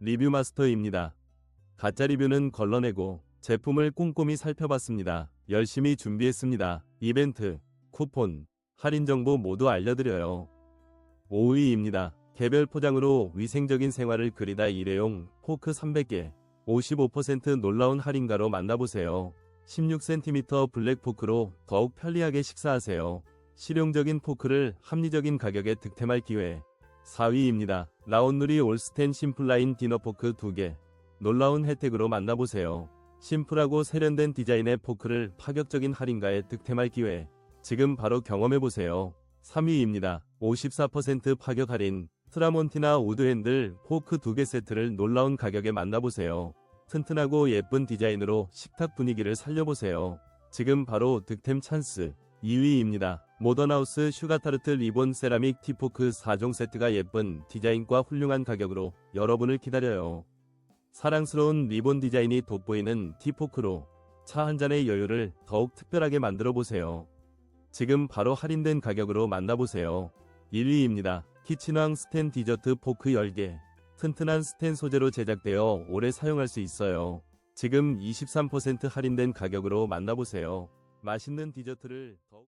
리뷰 마스터입니다. 가짜 리뷰는 걸러내고 제품을 꼼꼼히 살펴봤습니다. 열심히 준비했습니다. 이벤트, 쿠폰, 할인 정보 모두 알려드려요. 5위입니다. 개별 포장으로 위생적인 생활을 그리다 일회용 포크 300개 55% 놀라운 할인가로 만나보세요. 16cm 블랙 포크로 더욱 편리하게 식사하세요. 실용적인 포크를 합리적인 가격에 득템할 기회. 4위입니다. 라온누리 올스텐 심플라인 디너포크 2개. 놀라운 혜택으로 만나보세요. 심플하고 세련된 디자인의 포크를 파격적인 할인가에 득템할 기회. 지금 바로 경험해보세요. 3위입니다. 54% 파격 할인. 트라몬티나 우드핸들 포크 2개 세트를 놀라운 가격에 만나보세요. 튼튼하고 예쁜 디자인으로 식탁 분위기를 살려보세요. 지금 바로 득템 찬스. 2위입니다. 모던하우스 슈가타르트 리본 세라믹 티포크 4종 세트가 예쁜 디자인과 훌륭한 가격으로 여러분을 기다려요. 사랑스러운 리본 디자인이 돋보이는 티포크로 차 한 잔의 여유를 더욱 특별하게 만들어 보세요. 지금 바로 할인된 가격으로 만나보세요. 1위입니다. 키친왕 스텐 디저트 포크 10개. 튼튼한 스텐 소재로 제작되어 오래 사용할 수 있어요. 지금 23% 할인된 가격으로 만나보세요. 맛있는 디저트를 더욱